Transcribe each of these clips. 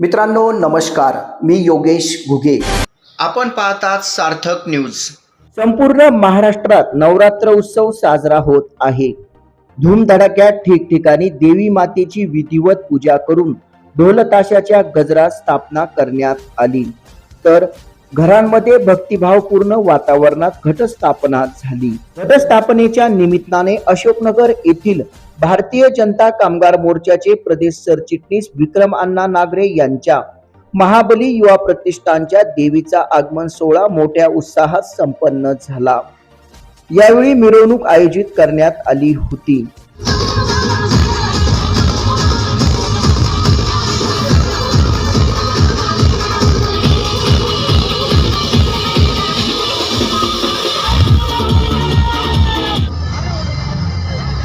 मित्रांनो नमस्कार. मी योगेश घुगे. आपण पाहतात सार्थक न्यूज. संपूर्ण महाराष्ट्रात नवरात्र उत्सव साजरा होत आहे. धूमधडाक्यात ठिकठिकाणी देवी मातेची विधिवत पूजा करून ढोल ताशाच्या गजरात स्थापना करण्यात आली. तर घरांमध्ये भक्तिभावपूर्ण वातावरणात घटस्थापना झाली. घटस्थापनेच्या निमित्ताने अशोकनगर येथील भारतीय जनता कामगार मोर्चाचे प्रदेश सरचिटणीस विक्रम अण्णा नागरे यांच्या महाबली युवा प्रतिष्ठानच्या देवीचा आगमन सोहळा मोठ्या उत्साहात संपन्न झाला. यावेळी मिरवणूक आयोजित करण्यात आली होती.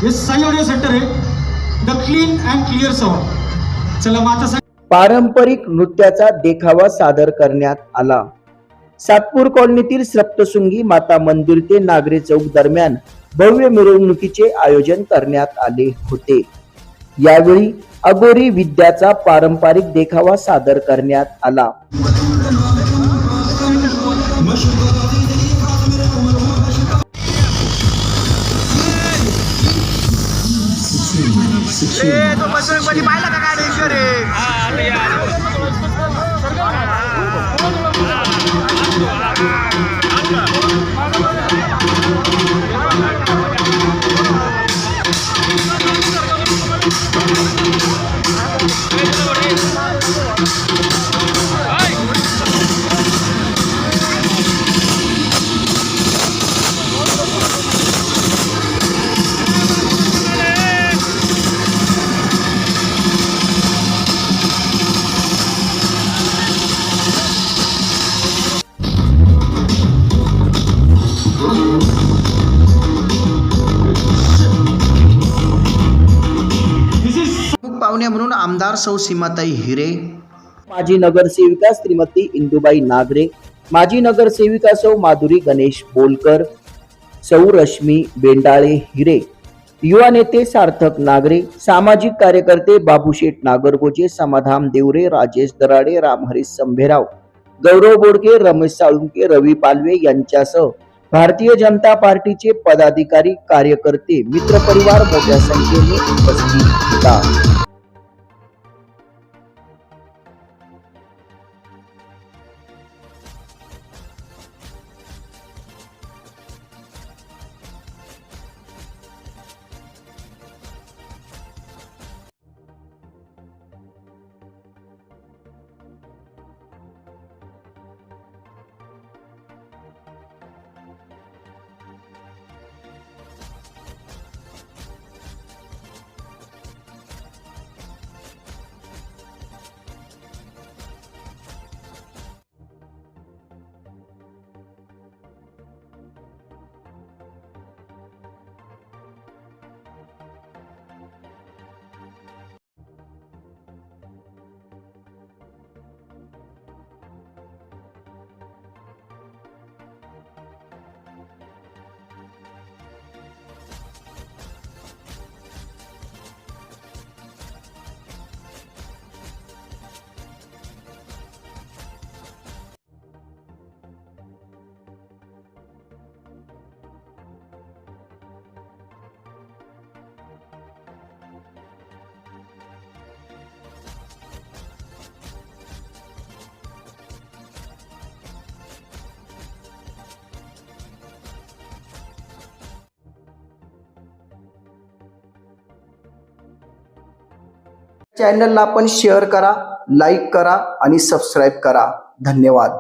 हे साई ऑडिओ सेंटर आहे. The clean and clear sound चला मग पारंपरिक नृत्याचा देखावा सादर करण्यात आला. सातपूर कॉलनीतील सप्तशृंगी माता मंदिर ते नागरी चौक दरम्यान भव्य मिरवणुकीचे आयोजन करण्यात आले होते. यावेळी अगोरी विद्याचा पारंपरिक देखावा सादर करण्यात आला. This पाहुणे म्हणून आमदार सौ सीमाताई हिरे. माजी नगरसेविका श्रीमती इंदुबाई नागरे माजी नगरसेविका सौ माधुरी गणेश बोलकर सौ रश्मी बेंडाळे हिरे युवा नेते सार्थक नागरे सामाजिक कार्यकर्ते बाबूशेठ नागरगोजे समाधान देवरे राजेश दराडे रामहरी संभेराव गौरव बोडके रमेश साळुंके रवी पालवे यांच्यासह भारतीय जनता पार्टीचे पदाधिकारी कार्यकर्ते मित्रपरिवार मोठ्या संख्येने उपस्थित होता. चॅनलला पण शेअर करा लाईक करा आणि सबस्क्राईब करा. धन्यवाद.